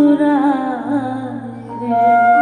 চোরা রে